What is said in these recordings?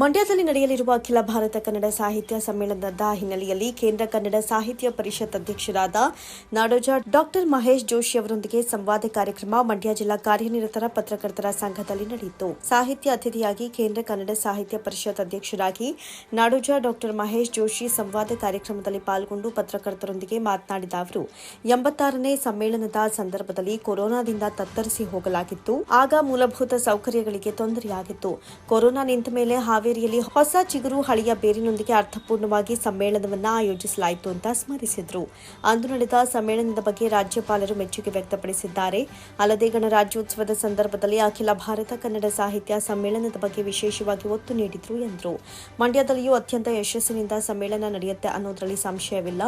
ಮಂಡ್ಯದಲ್ಲಿ ನಡೆಯಲಿರುವ ಅಖಿಲ ಭಾರತ ಕನ್ನಡ ಸಾಹಿತ್ಯ ಸಮ್ಮೇಳನದ ಹಿನ್ನೆಲೆಯಲ್ಲಿ ಕೇಂದ್ರ ಕನ್ನಡ ಸಾಹಿತ್ಯ ಪರಿಷತ್ ಅಧ್ಯಕ್ಷರಾದ ನಾಡೋಜ ಡಾಕ್ಟರ್ ಮಹೇಶ್ ಜೋಶಿ ಅವರೊಂದಿಗೆ ಸಂವಾದ ಕಾರ್ಯಕ್ರಮ ಮಂಡ್ಯ ಜಿಲ್ಲಾ ಕಾರ್ಯನಿರತರ ಪತ್ರಕರ್ತರ ಸಂಘದಲ್ಲಿ ನಡೆಯಿತು. ಸಾಹಿತ್ಯ ಅತಿಥಿಯಾಗಿ ಕೇಂದ್ರ ಕನ್ನಡ ಸಾಹಿತ್ಯ ಪರಿಷತ್ ಅಧ್ಯಕ್ಷರಾಗಿ ನಾಡೋಜ ಡಾಕ್ಟರ್ ಮಹೇಶ್ ಜೋಶಿ ಸಂವಾದ ಕಾರ್ಯಕ್ರಮದಲ್ಲಿ ಪಾಲ್ಗೊಂಡು ಪತ್ರಕರ್ತರೊಂದಿಗೆ ಮಾತನಾಡಿದ ಅವರು, ಎಂಬತ್ತಾರನೇ ಸಮ್ಮೇಳನದ ಸಂದರ್ಭದಲ್ಲಿ ಕೊರೋನಾದಿಂದ ತತ್ತರಿಸಿ ಹೋಗಲಾಗಿತ್ತು. ಆಗ ಮೂಲಭೂತ ಸೌಕರ್ಯಗಳಿಗೆ ತೊಂದರೆಯಾಗಿತ್ತು. ಕೊರೋನಾ ನಿಂತ ಮೇಲೆ ಹಾವೇರಿಯಲ್ಲಿ ಹೊಸ ಚಿಗುರು ಹಳೆಯ ಬೇರಿನೊಂದಿಗೆ ಅರ್ಥಪೂರ್ಣವಾಗಿ ಸಮ್ಮೇಳನವನ್ನು ಆಯೋಜಿಸಲಾಯಿತು ಅಂತ ಸ್ಮರಿಸಿದ್ರು. ಅಂದು ನಡೆದ ಸಮ್ಮೇಳನದ ಬಗ್ಗೆ ರಾಜ್ಯಪಾಲರು ಮೆಚ್ಚುಗೆ ವ್ಯಕ್ತಪಡಿಸಿದ್ದಾರೆ. ಅಲ್ಲದೆ ಗಣರಾಜ್ಯೋತ್ಸವದ ಸಂದರ್ಭದಲ್ಲಿ ಅಖಿಲ ಭಾರತ ಕನ್ನಡ ಸಾಹಿತ್ಯ ಸಮ್ಮೇಳನದ ಬಗ್ಗೆ ವಿಶೇಷವಾಗಿ ಒತ್ತು ನೀಡಿದರು ಎಂದರು. ಮಂಡ್ಯದಲ್ಲಿಯೂ ಅತ್ಯಂತ ಯಶಸ್ಸಿನಿಂದ ಸಮ್ಮೇಳನ ನಡೆಯುತ್ತೆ ಅನ್ನೋದರಲ್ಲಿ ಸಂಶಯವಿಲ್ಲ.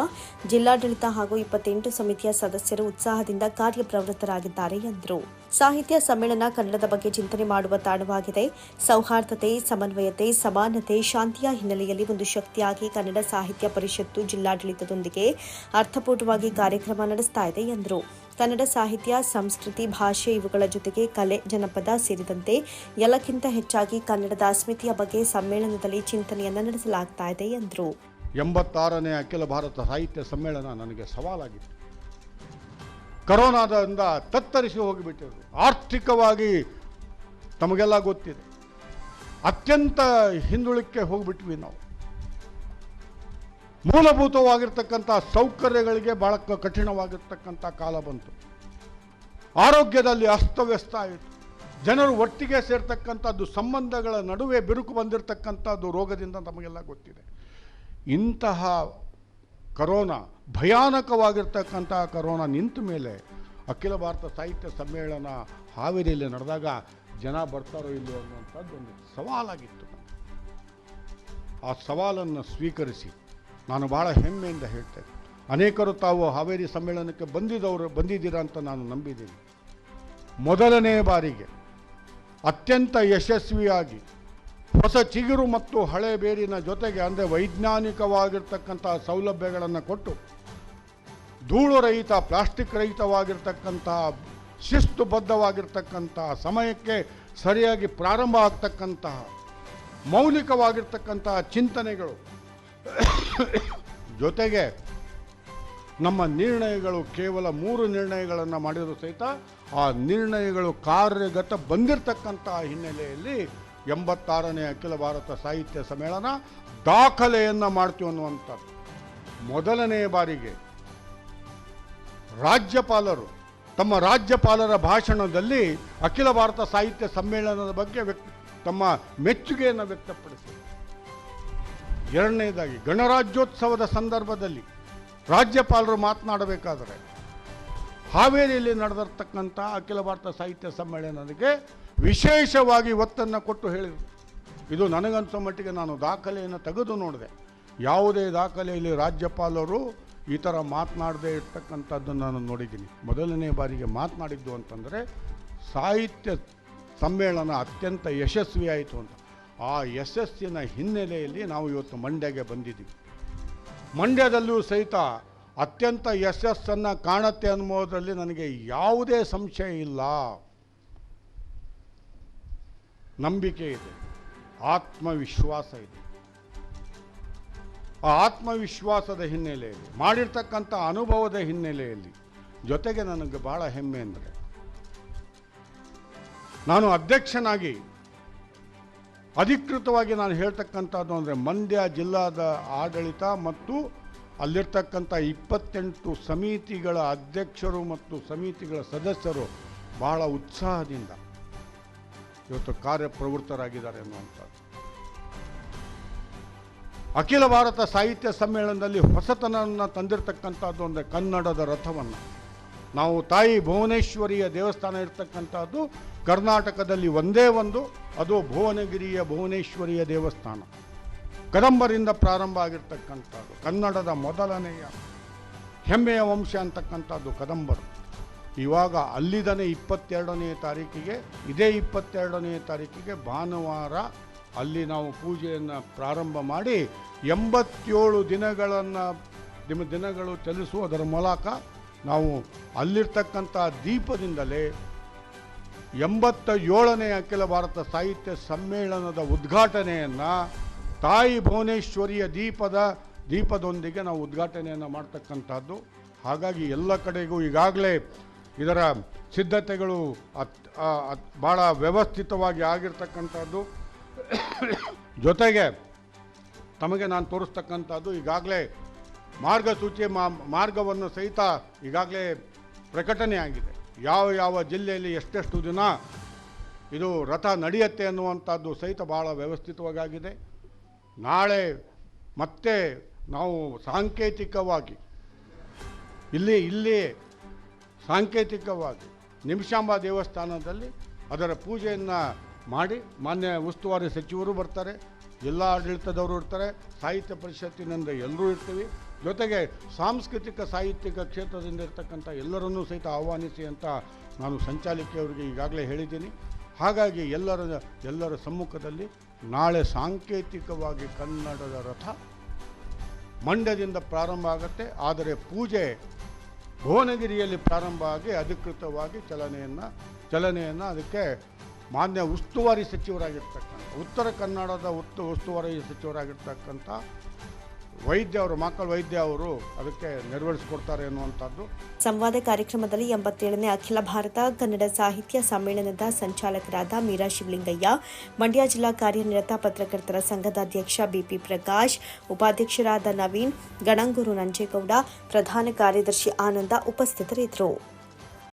ಜಿಲ್ಲಾಡಳಿತ ಹಾಗೂ ಇಪ್ಪತ್ತೆಂಟು ಸಮಿತಿಯ ಸದಸ್ಯರು ಉತ್ಸಾಹದಿಂದ ಕಾರ್ಯಪ್ರವೃತ್ತರಾಗಿದ್ದಾರೆ ಎಂದರು. ಸಾಹಿತ್ಯ ಸಮ್ಮೇಳನ ಕನ್ನಡದ ಬಗ್ಗೆ ಚಿಂತನೆ ಮಾಡುವ ತಾಣವಾಗಿದೆ. ಸೌಹಾರ್ದತೆ, ಸಮನ್ವಯತೆ ಸಮಾನತೆ ಶಾಂತಿಯ ಹಿನ್ನೆಲೆಯಲ್ಲಿ ಒಂದು ಶಕ್ತಿಯಾಗಿ ಕನ್ನಡ ಸಾಹಿತ್ಯ ಪರಿಷತ್ತು ಜಿಲ್ಲಾಡಳಿತದೊಂದಿಗೆ ಅರ್ಥಪೂರ್ಣವಾಗಿ ಕಾರ್ಯಕ್ರಮ ನಡೆಸ್ತಾ ಇದೆ ಎಂದರು. ಕನ್ನಡ ಸಾಹಿತ್ಯ, ಸಂಸ್ಕೃತಿ, ಭಾಷೆ ಇವುಗಳ ಜೊತೆಗೆ ಕಲೆ, ಜನಪದ ಸೇರಿದಂತೆ ಎಲ್ಲಕ್ಕಿಂತ ಹೆಚ್ಚಾಗಿ ಕನ್ನಡದ ಅಸ್ಮಿತೆಯ ಬಗ್ಗೆ ಸಮ್ಮೇಳನದಲ್ಲಿ ಚಿಂತನೆಯನ್ನು ನಡೆಸಲಾಗ್ತಾ ಇದೆ ಎಂದರು. ಎಂಬತ್ತಾರನೇ ಅಖಿಲ ಭಾರತ ಸಾಹಿತ್ಯ ಸಮ್ಮೇಳನ ನನಗೆ ಸವಾಲಾಗಿತ್ತು. ಕರೋನಾದಿಂದ ತತ್ತರಿಸಿ ಹೋಗಿಬಿಟ್ಟಿದ್ರು ಆರ್ಥಿಕವಾಗಿ ತಮಗೆಲ್ಲ ಗೊತ್ತಿದೆ. ಅತ್ಯಂತ ಹಿಂದುಳಿಕೆ ಹೋಗ್ಬಿಟ್ವಿ ನಾವು. ಮೂಲಭೂತವಾಗಿರ್ತಕ್ಕಂಥ ಸೌಕರ್ಯಗಳಿಗೆ ಕ- ಕಠಿಣವಾಗಿರ್ತಕ್ಕಂಥ ಕಾಲ ಬಂತು. ಆರೋಗ್ಯದಲ್ಲಿ ಅಸ್ತವ್ಯಸ್ತ ಆಯಿತು. ಜನರು ಒಟ್ಟಿಗೆ ಸೇರ್ತಕ್ಕಂಥದ್ದು, ಸಂಬಂಧಗಳ ನಡುವೆ ಬಿರುಕು ಬಂದಿರತಕ್ಕಂಥದ್ದು ರೋಗದಿಂದ ನಮಗೆಲ್ಲ ಗೊತ್ತಿದೆ. ಇಂತಹ ಕರೋನಾ, ಭಯಾನಕವಾಗಿರ್ತಕ್ಕಂಥ ಕರೋನಾ ನಿಂತ ಮೇಲೆ ಅಖಿಲ ಭಾರತ ಸಾಹಿತ್ಯ ಸಮ್ಮೇಳನ ಹಾವೇರಿಯಲ್ಲಿ ನಡೆದಾಗ ಜನ ಬರ್ತಾರೋ ಇಲ್ಲೋ ಅನ್ನುವಂಥದ್ದು ಒಂದು ಸವಾಲಾಗಿತ್ತು. ಆ ಸವಾಲನ್ನು ಸ್ವೀಕರಿಸಿ ನಾನು ಬಹಳ ಹೆಮ್ಮೆಯಿಂದ ಹೇಳ್ತೇನೆ ಅನೇಕರು ತಾವು ಹಾವೇರಿ ಸಮ್ಮೇಳನಕ್ಕೆ ಬಂದಿದ್ದವರು ಬಂದಿದ್ದೀರಾ ಅಂತ ನಾನು ನಂಬಿದ್ದೀನಿ. ಮೊದಲನೇ ಬಾರಿಗೆ ಅತ್ಯಂತ ಯಶಸ್ವಿಯಾಗಿ ಹೊಸ ಚಿಗುರು ಮತ್ತು ಹಳೆ ಬೇರಿನ ಜೊತೆಗೆ ಅಂದರೆ ವೈಜ್ಞಾನಿಕವಾಗಿರ್ತಕ್ಕಂಥ ಸೌಲಭ್ಯಗಳನ್ನು ಕೊಟ್ಟು ಧೂಳು ರಹಿತ, ಪ್ಲಾಸ್ಟಿಕ್ ರಹಿತವಾಗಿರ್ತಕ್ಕಂಥ ಶಿಸ್ತುಬದ್ಧವಾಗಿರ್ತಕ್ಕಂಥ ಸಮಯಕ್ಕೆ ಸರಿಯಾಗಿ ಪ್ರಾರಂಭ ಆಗ್ತಕ್ಕಂತಹ ಮೌಲಿಕವಾಗಿರ್ತಕ್ಕಂತಹ ಚಿಂತನೆಗಳು ಜೊತೆಗೆ ನಮ್ಮ ನಿರ್ಣಯಗಳು ಕೇವಲ ಮೂರು ನಿರ್ಣಯಗಳನ್ನು ಮಾಡಿದರೂ ಸಹಿತ ಆ ನಿರ್ಣಯಗಳು ಕಾರ್ಯಗತ ಬಂದಿರತಕ್ಕಂತಹ ಹಿನ್ನೆಲೆಯಲ್ಲಿ ಎಂಬತ್ತಾರನೇ ಅಖಿಲ ಭಾರತ ಸಾಹಿತ್ಯ ಸಮ್ಮೇಳನ ದಾಖಲೆಯನ್ನು ಮಾಡ್ತೀವಿ ಅನ್ನುವಂಥದ್ದು. ಮೊದಲನೇ ಬಾರಿಗೆ ರಾಜ್ಯಪಾಲರು ತಮ್ಮ ರಾಜ್ಯಪಾಲರ ಭಾಷಣದಲ್ಲಿ ಅಖಿಲ ಭಾರತ ಸಾಹಿತ್ಯ ಸಮ್ಮೇಳನದ ಬಗ್ಗೆ ವ್ಯಕ್ತ, ತಮ್ಮ ಮೆಚ್ಚುಗೆಯನ್ನು ವ್ಯಕ್ತಪಡಿಸಿದರು. ಎರಡನೇದಾಗಿ, ಗಣರಾಜ್ಯೋತ್ಸವದ ಸಂದರ್ಭದಲ್ಲಿ ರಾಜ್ಯಪಾಲರು ಮಾತನಾಡಬೇಕಾದರೆ, ಹಾವೇರಿಯಲ್ಲಿ ನಡೆದಿರ್ತಕ್ಕಂಥ ಅಖಿಲ ಭಾರತ ಸಾಹಿತ್ಯ ಸಮ್ಮೇಳನಕ್ಕೆ ವಿಶೇಷವಾಗಿ ಒತ್ತನ್ನು ಕೊಟ್ಟು ಹೇಳಿದರು. ಇದು ನನಗನ್ಸೋ ಮಟ್ಟಿಗೆ ನಾನು ದಾಖಲೆಯನ್ನು ತೆಗೆದು ನೋಡಿದೆ. ಯಾವುದೇ ದಾಖಲೆಯಲ್ಲಿ ರಾಜ್ಯಪಾಲರು ಈ ಥರ ಮಾತನಾಡದೇ ಇರ್ತಕ್ಕಂಥದ್ದನ್ನು ನಾನು ನೋಡಿದ್ದೀನಿ. ಮೊದಲನೇ ಬಾರಿಗೆ ಮಾತನಾಡಿದ್ದು ಅಂತಂದರೆ ಸಾಹಿತ್ಯ ಸಮ್ಮೇಳನ ಅತ್ಯಂತ ಯಶಸ್ವಿಯಾಯಿತು ಅಂತ. ಆ ಯಶಸ್ಸಿನ ಹಿನ್ನೆಲೆಯಲ್ಲಿ ನಾವು ಇವತ್ತು ಮಂಡ್ಯಗೆ ಬಂದಿದ್ದೀವಿ. ಮಂಡ್ಯದಲ್ಲೂ ಸಹಿತ ಅತ್ಯಂತ ಯಶಸ್ಸನ್ನು ಕಾಣತ್ತೆ ಅನ್ನೋದರಲ್ಲಿ ನನಗೆ ಯಾವುದೇ ಸಂಶಯ ಇಲ್ಲ. ನಂಬಿಕೆ ಇದೆ. ಆತ್ಮವಿಶ್ವಾಸ ಇದೆ. ಆತ್ಮವಿಶ್ವಾಸದ ಹಿನ್ನೆಲೆಯಲ್ಲಿ, ಮಾಡಿರ್ತಕ್ಕಂಥ ಅನುಭವದ ಹಿನ್ನೆಲೆಯಲ್ಲಿ ಜೊತೆಗೆ ನನಗೆ ಭಾಳ ಹೆಮ್ಮೆ ಅಂದರೆ, ನಾನು ಅಧ್ಯಕ್ಷನಾಗಿ ಅಧಿಕೃತವಾಗಿ ನಾನು ಹೇಳ್ತಕ್ಕಂಥದ್ದು ಅಂದರೆ ಮಂಡ್ಯ ಜಿಲ್ಲಾದ ಆಡಳಿತ ಮತ್ತು ಅಲ್ಲಿರ್ತಕ್ಕಂಥ ಇಪ್ಪತ್ತೆಂಟು ಸಮಿತಿಗಳ ಅಧ್ಯಕ್ಷರು ಮತ್ತು ಸಮಿತಿಗಳ ಸದಸ್ಯರು ಬಹಳ ಉತ್ಸಾಹದಿಂದ ಇವತ್ತು ಕಾರ್ಯಪ್ರವೃತ್ತರಾಗಿದ್ದಾರೆ ಅನ್ನುವಂಥದ್ದು. ಅಖಿಲ ಭಾರತ ಸಾಹಿತ್ಯ ಸಮ್ಮೇಳನದಲ್ಲಿ ಹೊಸತನವನ್ನು ತಂದಿರತಕ್ಕಂಥದ್ದು ಒಂದು ಕನ್ನಡದ ರಥವನ್ನು. ನಾವು ತಾಯಿ ಭುವನೇಶ್ವರಿಯ ದೇವಸ್ಥಾನ ಇರ್ತಕ್ಕಂಥದ್ದು ಕರ್ನಾಟಕದಲ್ಲಿ ಒಂದೇ ಒಂದು, ಅದು ಭುವನಗಿರಿಯ ಭುವನೇಶ್ವರಿಯ ದೇವಸ್ಥಾನ. ಕದಂಬರಿಂದ ಪ್ರಾರಂಭ ಆಗಿರ್ತಕ್ಕಂಥದ್ದು, ಕನ್ನಡದ ಮೊದಲನೆಯ ಹೆಮ್ಮೆಯ ವಂಶ ಅಂತಕ್ಕಂಥದ್ದು ಕದಂಬರು. ಇವಾಗ ಅಲ್ಲಿದನೇ ಇಪ್ಪತ್ತೆರಡನೇ ತಾರೀಕಿಗೆ, ಇದೇ ಇಪ್ಪತ್ತೆರಡನೇ ತಾರೀಕಿಗೆ ಭಾನುವಾರ ಅಲ್ಲಿ ನಾವು ಪೂಜೆಯನ್ನು ಪ್ರಾರಂಭ ಮಾಡಿ ಎಂಬತ್ತೇಳು ದಿನಗಳನ್ನು ದಿನ ದಿನಗಳು ಚಲಿಸುವುದರ ಮೂಲಕ ನಾವು ಅಲ್ಲಿರ್ತಕ್ಕಂಥ ದೀಪದಿಂದಲೇ ಎಂಬತ್ತ ಏಳನೇ ಅಖಿಲ ಭಾರತ ಸಾಹಿತ್ಯ ಸಮ್ಮೇಳನದ ಉದ್ಘಾಟನೆಯನ್ನು ತಾಯಿ ಭುವನೇಶ್ವರಿಯ ದೀಪದ, ದೀಪದೊಂದಿಗೆ ನಾವು ಉದ್ಘಾಟನೆಯನ್ನು ಮಾಡ್ತಕ್ಕಂಥದ್ದು. ಹಾಗಾಗಿ ಎಲ್ಲ ಕಡೆಗೂ ಈಗಾಗಲೇ ಇದರ ಸಿದ್ಧತೆಗಳು ಅತ್- ಭಾಳ ವ್ಯವಸ್ಥಿತವಾಗಿ ಆಗಿರ್ತಕ್ಕಂಥದ್ದು. ಜೊತೆಗೆ ತಮಗೆ ನಾನು ತೋರಿಸ್ತಕ್ಕಂಥದ್ದು ಈಗಾಗಲೇ ಮಾರ್ಗಸೂಚಿ ಮಾರ್ಗವನ್ನು ಸಹಿತ ಈಗಾಗಲೇ ಪ್ರಕಟಣೆ ಆಗಿದೆ. ಯಾವ ಯಾವ ಜಿಲ್ಲೆಯಲ್ಲಿ ಎಷ್ಟೆಷ್ಟು ದಿನ ಇದು ರಥ ನಡೆಯುತ್ತೆ ಅನ್ನುವಂಥದ್ದು ಸಹಿತ ಭಾಳ ವ್ಯವಸ್ಥಿತವಾಗಿದೆ. ನಾಳೆ ಮತ್ತೆ ನಾವು ಸಾಂಕೇತಿಕವಾಗಿ ಇಲ್ಲಿ ಇಲ್ಲಿ ಸಾಂಕೇತಿಕವಾಗಿ ನಿಮಿಷಾಂಬ ದೇವಸ್ಥಾನದಲ್ಲಿ ಅದರ ಪೂಜೆಯನ್ನು ಮಾಡಿ ಮಾನ್ಯ ಉಸ್ತುವಾರಿ ಸಚಿವರು ಬರ್ತಾರೆ ಎಲ್ಲ ಆಡಳಿತದವರು ಇರ್ತಾರೆ, ಸಾಹಿತ್ಯ ಪರಿಷತ್ತಿನಿಂದ ಎಲ್ಲರೂ ಇರ್ತೀವಿ. ಜೊತೆಗೆ ಸಾಂಸ್ಕೃತಿಕ ಸಾಹಿತ್ಯಿಕ ಕ್ಷೇತ್ರದಿಂದ ಇರ್ತಕ್ಕಂಥ ಎಲ್ಲರನ್ನೂ ಸಹಿತ ಆಹ್ವಾನಿಸಿ ಅಂತ ನಾನು ಸಂಚಾಲಕಿಯವರಿಗೆ ಈಗಾಗಲೇ ಹೇಳಿದ್ದೀನಿ. ಹಾಗಾಗಿ ಎಲ್ಲರ ಎಲ್ಲರ ಸಮ್ಮುಖದಲ್ಲಿ ನಾಳೆ ಸಾಂಕೇತಿಕವಾಗಿ ಕನ್ನಡದ ರಥ ಮಂಡ್ಯದಿಂದ ಪ್ರಾರಂಭ ಆಗುತ್ತೆ. ಆದರೆ ಪೂಜೆ ಭುವನಗಿರಿಯಲ್ಲಿ ಪ್ರಾರಂಭ ಆಗಿ ಅಧಿಕೃತವಾಗಿ ಚಲನೆಯನ್ನು ಚಲನೆಯನ್ನು ಅದಕ್ಕೆ ಮಾನ್ಯ ಉಸ್ತುವಾರಿ ಸಚಿವರಾಗಿರ್ತಕ್ಕಂಥ, ಉತ್ತರ ಕನ್ನಡದ ಉತ್ತು ಉಸ್ತುವಾರಿ ಸಚಿವರಾಗಿರ್ತಕ್ಕಂಥ ವೈದ್ಯ ಅವರು ಮಕ್ಕಳ ವೈದ್ಯ ಅವರು ಅದಕ್ಕೆ ನೆರವೇರಿಸಿಕೊಡ್ತಾರೆ ಎನ್ನುವಂಥದ್ದು. ಸಂವಾದ ಕಾರ್ಯಕ್ರಮದಲ್ಲಿ ಎಂಬತ್ತೇಳನೇ ಅಖಿಲ ಭಾರತ ಕನ್ನಡ ಸಾಹಿತ್ಯ ಸಮ್ಮೇಳನದ ಸಂಚಾಲಕರಾದ ಮೀರಾ ಶಿವಲಿಂಗಯ್ಯ, ಮಂಡ್ಯ ಜಿಲ್ಲಾ ಕಾರ್ಯನಿರತ ಪತ್ರಕರ್ತರ ಸಂಘದ ಅಧ್ಯಕ್ಷ ಬಿಪಿ ಪ್ರಕಾಶ್, ಉಪಾಧ್ಯಕ್ಷರಾದ ನವೀನ್, ಗಣಂಗೂರು ನಂಜೇಗೌಡ, ಪ್ರಧಾನ ಕಾರ್ಯದರ್ಶಿ ಆನಂದ ಉಪಸ್ಥಿತರಿದ್ದರು.